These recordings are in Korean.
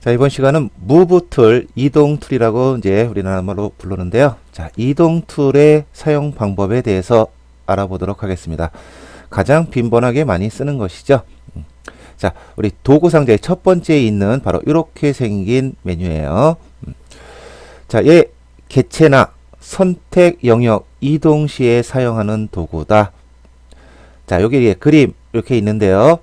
자, 이번 시간은 무브 툴, 이동 툴이라고 이제 우리나라 말로 부르는데요. 자, 이동 툴의 사용 방법에 대해서 알아보도록 하겠습니다. 가장 빈번하게 많이 쓰는 것이죠. 음. 자, 우리 도구 상자의 첫 번째에 있는 바로 이렇게 생긴 메뉴예요. 음. 자, 얘 개체나 선택 영역 이동 시에 사용하는 도구다. 자, 여기 그림 이렇게 있는데요.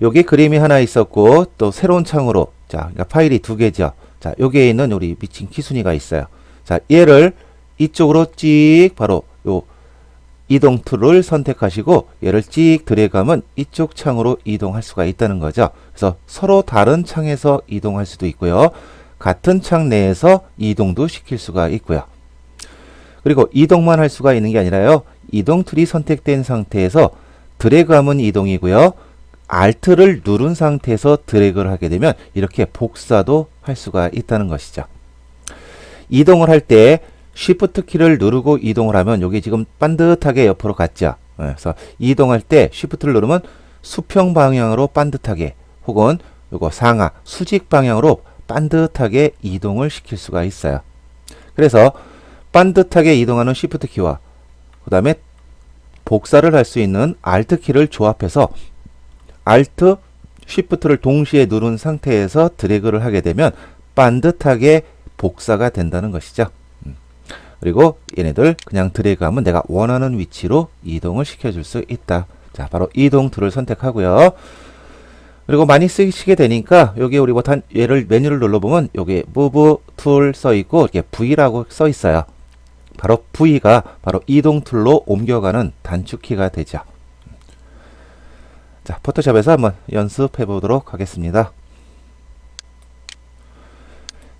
여기 그림이 하나 있었고 또 새로운 창으로 자 그러니까 파일이 두 개죠. 자 여기에 있는 우리 미친 키순이가 있어요. 자 얘를 이쪽으로 찍 바로 요 이동 툴을 선택하시고 얘를 찍 드래그하면 이쪽 창으로 이동할 수가 있다는 거죠. 그래서 서로 다른 창에서 이동할 수도 있고요. 같은 창 내에서 이동도 시킬 수가 있고요. 그리고 이동만 할 수가 있는 게 아니라요. 이동 툴이 선택된 상태에서 드래그하면 이동이고요 Alt를 누른 상태에서 드래그를 하게 되면 이렇게 복사도 할 수가 있다는 것이죠. 이동을 할 때 Shift 키를 누르고 이동을 하면 여기 지금 반듯하게 옆으로 갔죠. 네, 그래서 이동할 때 Shift를 누르면 수평 방향으로 반듯하게 혹은 요거 상하 수직 방향으로 반듯하게 이동을 시킬 수가 있어요. 그래서 반듯하게 이동하는 Shift 키와 그 다음에 복사를 할 수 있는 Alt 키를 조합해서 Alt, Shift를 동시에 누른 상태에서 드래그를 하게 되면 반듯하게 복사가 된다는 것이죠. 음. 그리고 얘네들 그냥 드래그하면 내가 원하는 위치로 이동을 시켜줄 수 있다. 자, 바로 이동 툴을 선택하고요. 그리고 많이 쓰시게 되니까 여기 우리 버튼 얘를 메뉴를 눌러보면 여기 Move 툴 써 있고 이렇게 V라고 써 있어요. 바로 V가 바로 이동 툴로 옮겨가는 단축키가 되죠. 자, 포토샵에서 한번 연습해 보도록 하겠습니다.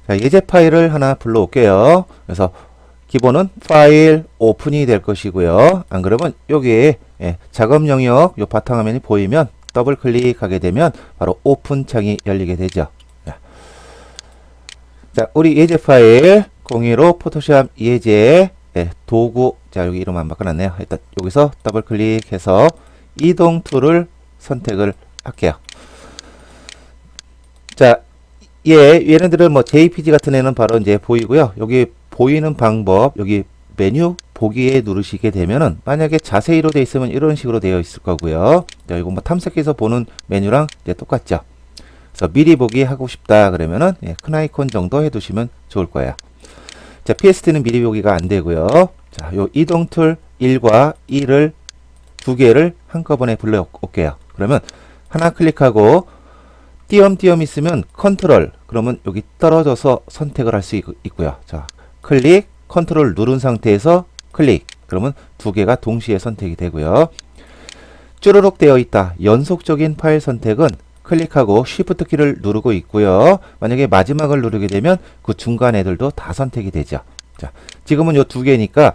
자, 예제 파일을 하나 불러올게요. 그래서 기본은 파일 오픈이 될 것이고요. 안 그러면 여기에 예, 작업 영역 요 바탕화면이 보이면 더블 클릭하게 되면 바로 오픈 창이 열리게 되죠. 자, 우리 예제 파일 02로 포토샵 예제 예, 도구 자 여기 이름 안 바꿔놨네요. 일단 여기서 더블 클릭해서 이동 툴을 선택을 할게요. 자, 예, 얘네들은 뭐 JPG 같은 애는 바로 이제 보이고요. 여기 보이는 방법, 여기 메뉴 보기에 누르시게 되면은 만약에 자세히로 되어 있으면 이런 식으로 되어 있을 거고요. 자, 이거 뭐 탐색해서 보는 메뉴랑 이제 똑같죠. 그래서 미리 보기 하고 싶다 그러면은 예, 큰 아이콘 정도 해두시면 좋을 거예요. 자, PST는 미리 보기가 안 되고요. 자, 요 이동 툴 1과 2를 두 개를 한꺼번에 불러 올게요. 그러면 하나 클릭하고 띄엄띄엄 있으면 컨트롤 그러면 여기 떨어져서 선택을 할 수 있고요. 자, 클릭 컨트롤 누른 상태에서 클릭 그러면 두 개가 동시에 선택이 되고요. 쭈르륵 되어 있다. 연속적인 파일 선택은 클릭하고 Shift 키를 누르고 있고요. 만약에 마지막을 누르게 되면 그 중간 애들도 다 선택이 되죠. 자, 지금은 요 두 개니까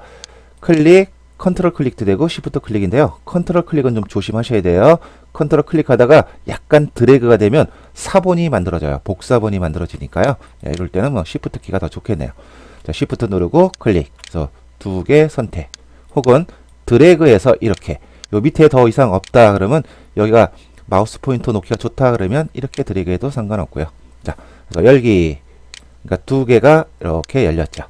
클릭 컨트롤 클릭도 되고 시프트 클릭인데요. 컨트롤 클릭은 좀 조심하셔야 돼요. 컨트롤 클릭하다가 약간 드래그가 되면 사본이 만들어져요. 복사본이 만들어지니까요. 예, 이럴 때는 뭐 시프트 키가 더 좋겠네요. 자, 시프트 누르고 클릭. 그래서 두 개 선택. 혹은 드래그해서 이렇게 요 밑에 더 이상 없다 그러면 여기가 마우스 포인터 놓기가 좋다 그러면 이렇게 드래그해도 상관없고요. 자, 그래서 열기. 그러니까 두 개가 이렇게 열렸죠.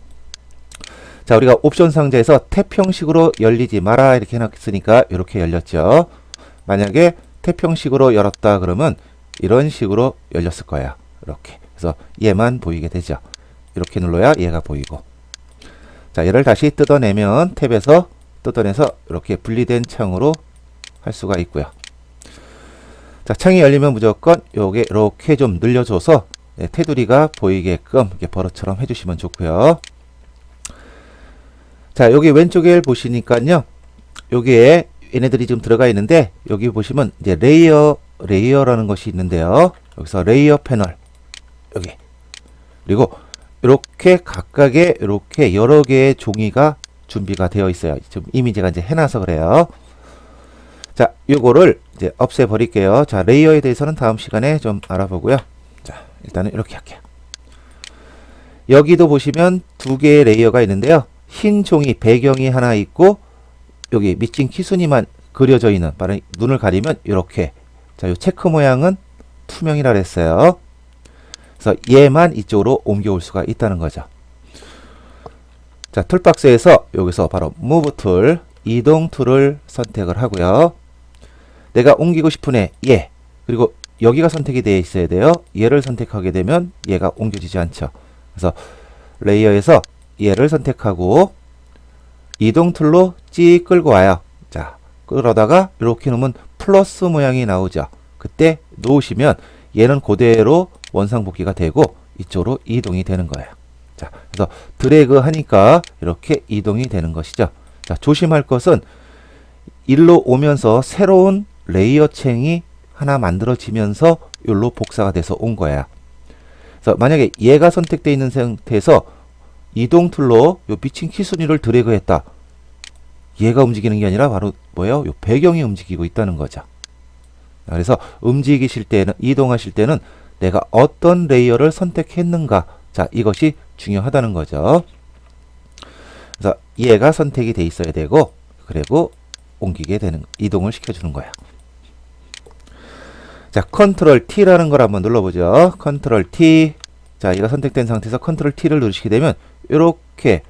자, 우리가 옵션 상자에서 탭 형식으로 열리지 마라 이렇게 해놨으니까 이렇게 열렸죠. 만약에 탭 형식으로 열었다 그러면 이런 식으로 열렸을 거예요. 이렇게. 그래서 얘만 보이게 되죠. 이렇게 눌러야 얘가 보이고. 자, 얘를 다시 뜯어내면 탭에서 뜯어내서 이렇게 분리된 창으로 할 수가 있고요. 자, 창이 열리면 무조건 요게 이렇게 좀 늘려줘서 네, 테두리가 보이게끔 이렇게 버릇처럼 해주시면 좋고요. 자, 여기 왼쪽에 보시니까요. 여기에 얘네들이 좀 들어가 있는데 여기 보시면 이제 레이어 레이어라는 것이 있는데요. 여기서 레이어 패널 여기 그리고 이렇게 각각의 이렇게 여러 개의 종이가 준비가 되어 있어요. 지금 이미 제가 이제 해놔서 그래요. 자, 요거를 이제 없애 버릴게요. 자, 레이어에 대해서는 다음 시간에 좀 알아보고요. 자, 일단은 이렇게 할게요. 여기도 보시면 두 개의 레이어가 있는데요. 흰 종이 배경이 하나 있고 여기 밑진 키순이만 그려져 있는 바로 눈을 가리면 이렇게 자, 요 체크 모양은 투명이라 그랬어요. 그래서 얘만 이쪽으로 옮겨올 수가 있다는 거죠. 자, 툴박스에서 여기서 바로 Move 툴, 이동 툴을 선택을 하고요. 내가 옮기고 싶은 애, 얘. 그리고 여기가 선택이 되어 있어야 돼요. 얘를 선택하게 되면 얘가 옮겨지지 않죠. 그래서 레이어에서 얘를 선택하고 이동 툴로 찌 끌고 와요. 자, 끌어다가 이렇게 놓으면 플러스 모양이 나오죠. 그때 놓으시면 얘는 그대로 원상복귀가 되고 이쪽으로 이동이 되는 거예요. 자, 그래서 드래그 하니까 이렇게 이동이 되는 것이죠. 자, 조심할 것은 일로 오면서 새로운 레이어 챙이 하나 만들어지면서 여기로 복사가 돼서 온 거야. 그래서 만약에 얘가 선택되어 있는 상태에서 이동 툴로 요 비친 키 순위를 드래그 했다. 얘가 움직이는 게 아니라 바로 뭐예요? 요 배경이 움직이고 있다는 거죠. 자, 그래서 움직이실 때는 이동하실 때는 내가 어떤 레이어를 선택했는가 자 이것이 중요하다는 거죠. 그래서 얘가 선택이 돼 있어야 되고 그리고 옮기게 되는 이동을 시켜주는 거야. 자 컨트롤 T라는 걸 한번 눌러보죠. 컨트롤 T 자 얘가 선택된 상태에서 컨트롤 T를 누르시게 되면 이렇게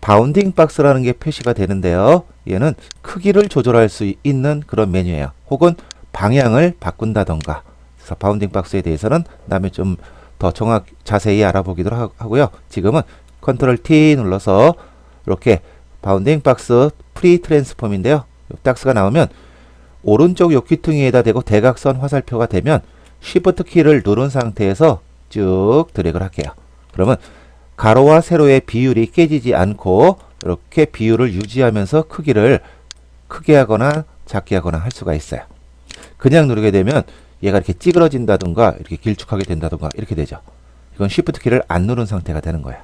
바운딩 박스라는 게 표시가 되는데요. 얘는 크기를 조절할 수 있는 그런 메뉴예요. 혹은 방향을 바꾼다던가. 그래서 바운딩 박스에 대해서는 다음에 좀 더 정확 자세히 알아보기도 하- 하고요. 지금은 컨트롤 T 눌러서 이렇게 바운딩 박스 프리 트랜스폼인데요. 요 박스가 나오면 오른쪽 요 귀퉁이에다 대고 대각선 화살표가 되면 Shift 키를 누른 상태에서 쭉 드래그를 할게요. 그러면 가로와 세로의 비율이 깨지지 않고 이렇게 비율을 유지하면서 크기를 크게 하거나 작게 하거나 할 수가 있어요. 그냥 누르게 되면 얘가 이렇게 찌그러진다든가 이렇게 길쭉하게 된다든가 이렇게 되죠. 이건 Shift 키를 안 누른 상태가 되는 거예요.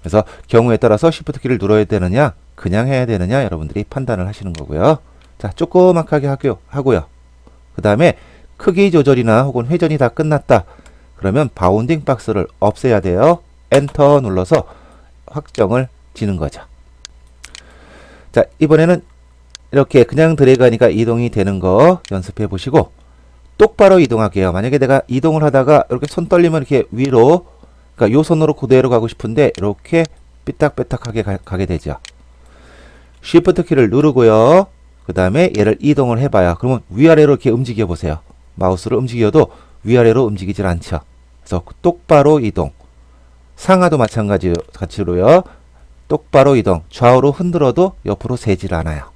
그래서 경우에 따라서 Shift 키를 눌러야 되느냐 그냥 해야 되느냐 여러분들이 판단을 하시는 거고요. 자 조그맣게. 하고요. 그 다음에 크기 조절이나 혹은 회전이 다 끝났다. 그러면 바운딩 박스를 없애야 돼요. 엔터 눌러서 확정을 지는 거죠. 자, 이번에는 이렇게 그냥 드래그 하니까 이동이 되는 거 연습해 보시고 똑바로 이동할게요. 만약에 내가 이동을 하다가 이렇게 손 떨리면 이렇게 위로 그러니까 요 손으로 그대로 가고 싶은데 이렇게 삐딱삐딱하게 가, 가게 되죠. Shift 키를 누르고요. 그 다음에 얘를 이동을 해봐요. 그러면 위아래로 이렇게 움직여 보세요. 마우스를 움직여도 위아래로 움직이질 않죠. 그래서 똑바로 이동. 상하도 마찬가지 같이로요. 똑바로 이동. 좌우로 흔들어도 옆으로 세질 않아요.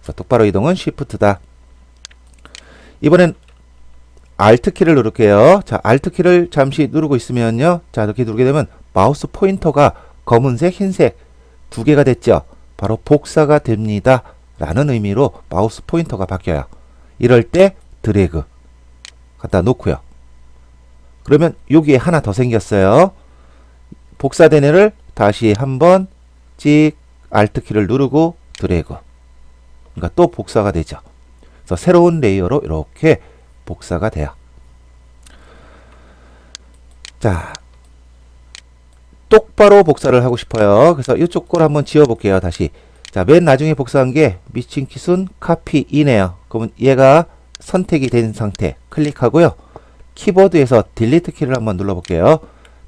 그래서 똑바로 이동은 Shift다. 이번엔 Alt 키를 누를게요. 자, Alt 키를 잠시 누르고 있으면요. 자, 이렇게 누르게 되면 마우스 포인터가 검은색, 흰색 두 개가 됐죠. 바로 복사가 됩니다. 라는 의미로 마우스 포인터가 바뀌어요. 이럴 때 드래그 갖다 놓고요. 그러면 여기에 하나 더 생겼어요. 복사된 애를 다시 한번 찍 Alt 키를 누르고 드래그. 그러니까 또 복사가 되죠. 그래서 새로운 레이어로 이렇게 복사가 돼요. 자, 똑바로 복사를 하고 싶어요. 그래서 이쪽 걸 한번 지워볼게요. 다시. 자, 맨 나중에 복사한 게 미친 키순 카피 이네요. 그러면 얘가 선택이 된 상태 클릭하고요. 키보드에서 딜리트 키를 한번 눌러볼게요.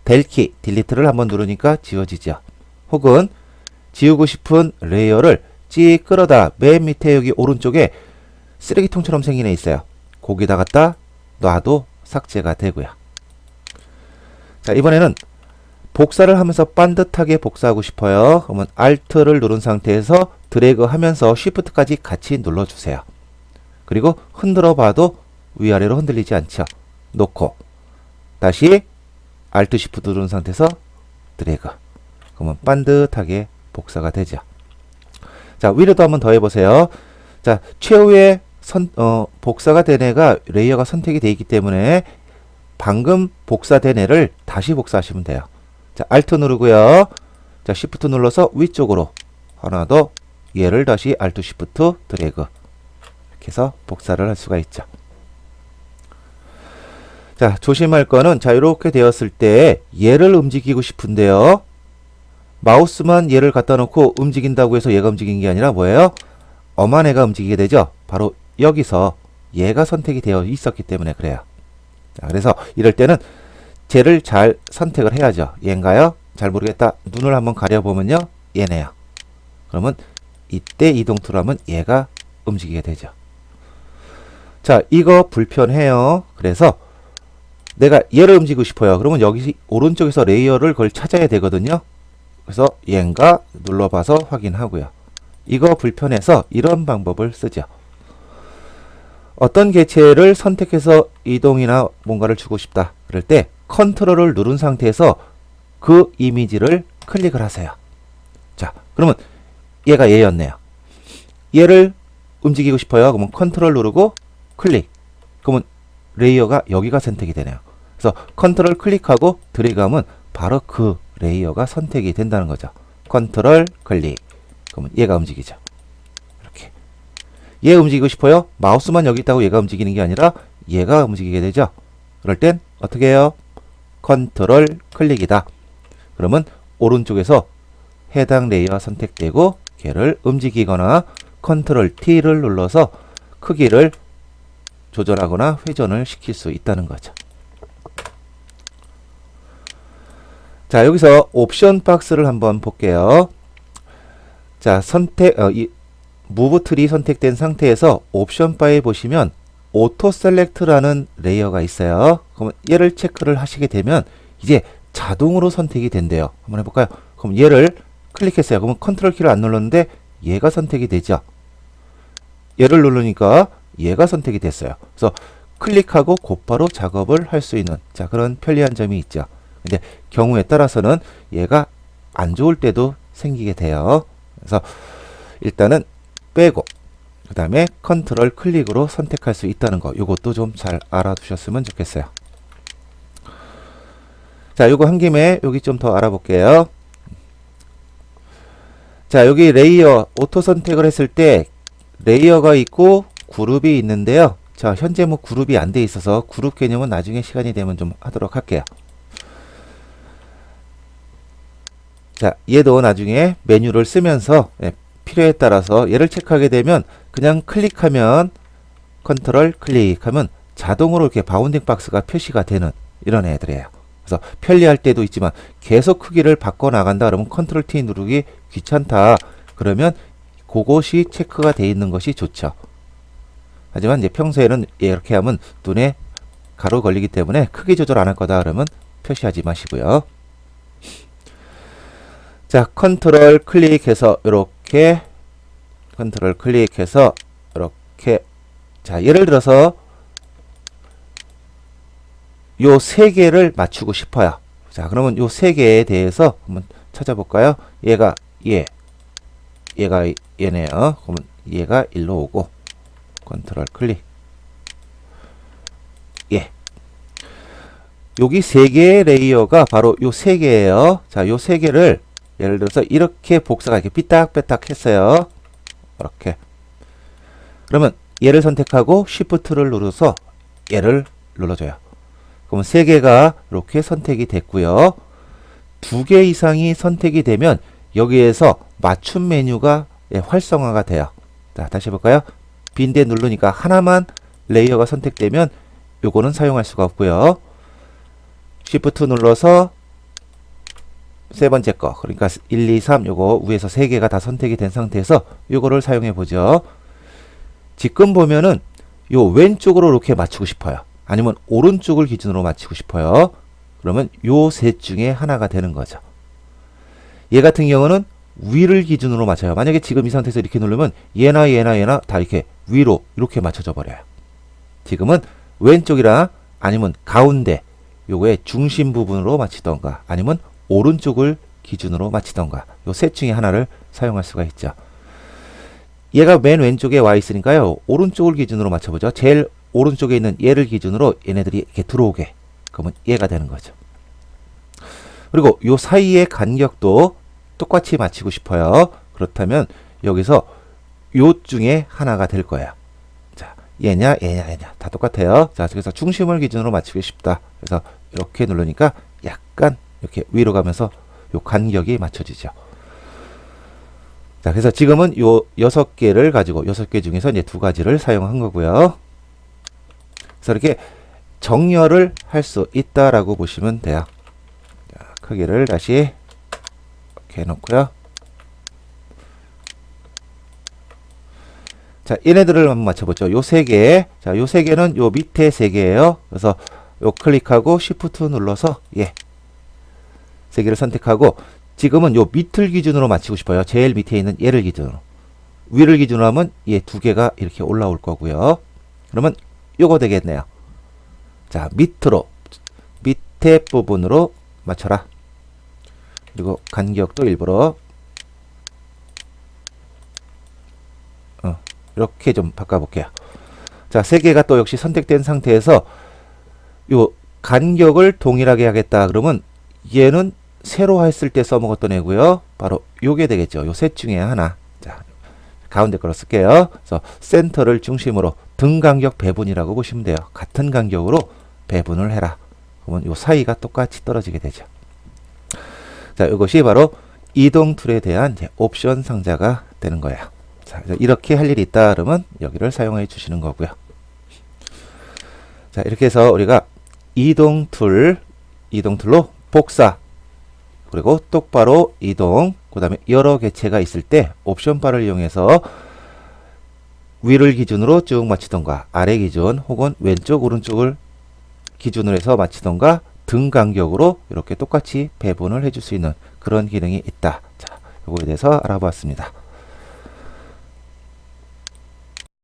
델키, 딜리트를 한번 누르니까 지워지죠. 혹은 지우고 싶은 레이어를 찍 끌어다 맨 밑에 여기 오른쪽에 쓰레기통처럼 생긴 애 있어요. 거기다 갖다 놔도 삭제가 되고요. 자, 이번에는 복사를 하면서 반듯하게 복사하고 싶어요. 그러면 Alt를 누른 상태에서 드래그 하면서 Shift까지 같이 눌러주세요. 그리고 흔들어 봐도 위아래로 흔들리지 않죠. 놓고 다시 Alt Shift 누른 상태에서 드래그 그러면 반듯하게 복사가 되죠. 자 위로도 한번 더 해보세요. 자 최후의 선, 어, 복사가 된 애가 레이어가 선택이 되어 있기 때문에 방금 복사된 애를 다시 복사하시면 돼요. 자, Alt 누르고요. 자, Shift 눌러서 위쪽으로 하나 더 얘를 다시 Alt Shift 드래그 이렇게 해서 복사를 할 수가 있죠. 자, 조심할 거는 자, 이렇게 되었을 때 얘를 움직이고 싶은데요. 마우스만 얘를 갖다 놓고 움직인다고 해서 얘가 움직인 게 아니라 뭐예요? 엄한 애가 움직이게 되죠. 바로 여기서 얘가 선택이 되어 있었기 때문에 그래요. 자, 그래서 이럴 때는 쟤를 잘 선택을 해야죠. 얘인가요? 잘 모르겠다. 눈을 한번 가려보면요. 얘네요. 그러면 이때 이동투를 하면 얘가 움직이게 되죠. 자, 이거 불편해요. 그래서 내가 얘를 움직이고 싶어요. 그러면 여기 오른쪽에서 레이어를 그걸 찾아야 되거든요. 그래서 얘인가 눌러봐서 확인하고요. 이거 불편해서 이런 방법을 쓰죠. 어떤 개체를 선택해서 이동이나 뭔가를 주고 싶다. 그럴 때 컨트롤을 누른 상태에서 그 이미지를 클릭을 하세요. 자, 그러면 얘가 얘였네요. 얘를 움직이고 싶어요. 그러면 컨트롤 누르고 클릭. 그러면 레이어가 여기가 선택이 되네요. 그래서 컨트롤 클릭하고 드래그하면 바로 그 레이어가 선택이 된다는 거죠. 컨트롤 클릭. 그러면 얘가 움직이죠. 이렇게. 얘 움직이고 싶어요? 마우스만 여기 있다고 얘가 움직이는 게 아니라 얘가 움직이게 되죠. 그럴 땐 어떻게 해요? 컨트롤 클릭이다. 그러면 오른쪽에서 해당 레이어 선택되고 걔를 움직이거나 컨트롤 T를 눌러서 크기를 조절하거나 회전을 시킬 수 있다는 거죠. 자, 여기서 옵션 박스를 한번 볼게요. 자, 선택, 어, 이, 무브 트리 선택된 상태에서 옵션 바에 보시면 오토 셀렉트라는 레이어가 있어요. 그러면 얘를 체크를 하시게 되면 이제 자동으로 선택이 된대요. 한번 해볼까요? 그럼 얘를 클릭했어요. 그러면 컨트롤 키를 안 눌렀는데 얘가 선택이 되죠. 얘를 누르니까 얘가 선택이 됐어요. 그래서 클릭하고 곧바로 작업을 할 수 있는 자 그런 편리한 점이 있죠. 근데 경우에 따라서는 얘가 안 좋을 때도 생기게 돼요. 그래서 일단은 빼고 그 다음에 컨트롤 클릭으로 선택할 수 있다는 거 이것도 좀 잘 알아두셨으면 좋겠어요. 자 요거 한 김에 여기 좀 더 알아볼게요. 자 여기 레이어 오토 선택을 했을 때 레이어가 있고 그룹이 있는데요. 자 현재 뭐 그룹이 안 돼 있어서 그룹 개념은 나중에 시간이 되면 좀 하도록 할게요. 자 얘도 나중에 메뉴를 쓰면서 예, 필요에 따라서 얘를 체크하게 되면 그냥 클릭하면 컨트롤 클릭하면 자동으로 이렇게 바운딩 박스가 표시가 되는 이런 애들이에요. 그래서 편리할 때도 있지만 계속 크기를 바꿔 나간다 그러면 컨트롤 T 누르기 귀찮다 그러면 그것이 체크가 돼 있는 것이 좋죠. 하지만 이제 평소에는 이렇게 하면 눈에 가로 걸리기 때문에 크기 조절 안 할 거다 그러면 표시하지 마시고요. 자, 컨트롤 클릭해서 이렇게 컨트롤 클릭해서 이렇게 자, 예를 들어서 요 세 개를 맞추고 싶어요. 자, 그러면 요 세 개에 대해서 한번 찾아볼까요? 얘가 얘, 얘가 얘네요. 그러면 얘가 일로 오고 컨트롤 클릭. 예. 여기 세 개의 레이어가 바로 요 세 개예요. 자, 요 세 개를 예를 들어서 이렇게 복사가 이렇게 삐딱삐딱 했어요. 이렇게. 그러면 얘를 선택하고 Shift를 눌러서 얘를 눌러줘요. 그러면 세 개가 이렇게 선택이 됐고요. 두 개 이상이 선택이 되면 여기에서 맞춤 메뉴가 예, 활성화가 돼요. 자, 다시 해볼까요? 빈대 누르니까 하나만 레이어가 선택되면 요거는 사용할 수가 없고요. Shift 눌러서 세 번째 거 그러니까 1, 2, 3 요거 위에서 세 개가 다 선택이 된 상태에서 요거를 사용해 보죠. 지금 보면은 요 왼쪽으로 이렇게 맞추고 싶어요. 아니면 오른쪽을 기준으로 맞추고 싶어요. 그러면 요 셋 중에 하나가 되는 거죠. 얘 같은 경우는 위를 기준으로 맞춰요. 만약에 지금 이 상태에서 이렇게 누르면 얘나 얘나 얘나 다 이렇게 위로 이렇게 맞춰져 버려요. 지금은 왼쪽이랑 아니면 가운데 요거의 중심 부분으로 맞추던가 아니면 오른쪽을 기준으로 맞추던가 요 셋 중에 하나를 사용할 수가 있죠. 얘가 맨 왼쪽에 와 있으니까요. 오른쪽을 기준으로 맞춰보죠. 제일 오른쪽에 있는 얘를 기준으로 얘네들이 이렇게 들어오게 그러면 얘가 되는 거죠. 그리고 요 사이의 간격도 똑같이 맞추고 싶어요. 그렇다면 여기서 요 중에 하나가 될 거예요. 자, 얘냐, 얘냐, 얘냐 다 똑같아요. 자, 그래서 중심을 기준으로 맞추고 싶다. 그래서 이렇게 누르니까 약간 이렇게 위로 가면서 요 간격이 맞춰지죠. 자, 그래서 지금은 요 여섯 개를 가지고 여섯 개 중에서 이제 두 가지를 사용한 거고요. 그래서 이렇게 정렬을 할 수 있다라고 보시면 돼요. 자, 크기를 다시 이렇게 해놓고요. 자, 얘네들을 한번 맞춰보죠. 요 세 개. 자, 요 세 개는 요 밑에 세 개예요. 그래서 요 클릭하고 Shift 눌러서 예. 세 개를 선택하고 지금은 요 밑을 기준으로 맞추고 싶어요. 제일 밑에 있는 얘를 기준으로. 위를 기준으로 하면 얘 두 개가 이렇게 올라올 거고요. 그러면 요거 되겠네요. 자, 밑으로 밑에 부분으로 맞춰라. 그리고 간격도 일부러 어, 이렇게 좀 바꿔볼게요. 자, 세 개가 또 역시 선택된 상태에서 요 간격을 동일하게 하겠다. 그러면 얘는 세로 했을 때 써먹었던 애고요. 바로 요게 되겠죠. 요 셋 중에 하나. 자, 가운데 걸어 쓸게요. 그래서 센터를 중심으로 등 간격 배분이라고 보시면 돼요. 같은 간격으로 배분을 해라. 그러면 요 사이가 똑같이 떨어지게 되죠. 자, 이것이 바로 이동 툴에 대한 옵션 상자가 되는 거예요. 자, 이렇게 할 일이 있다 그러면 여기를 사용해 주시는 거고요. 자, 이렇게 해서 우리가 이동 툴, 이동 툴로 복사, 그리고 똑바로 이동, 그 다음에 여러 개체가 있을 때 옵션 바를 이용해서 위를 기준으로 쭉 맞추던가 아래 기준 혹은 왼쪽 오른쪽을 기준으로 해서 맞추던가 등 간격으로 이렇게 똑같이 배분을 해줄 수 있는 그런 기능이 있다. 자, 요거에 대해서 알아보았습니다.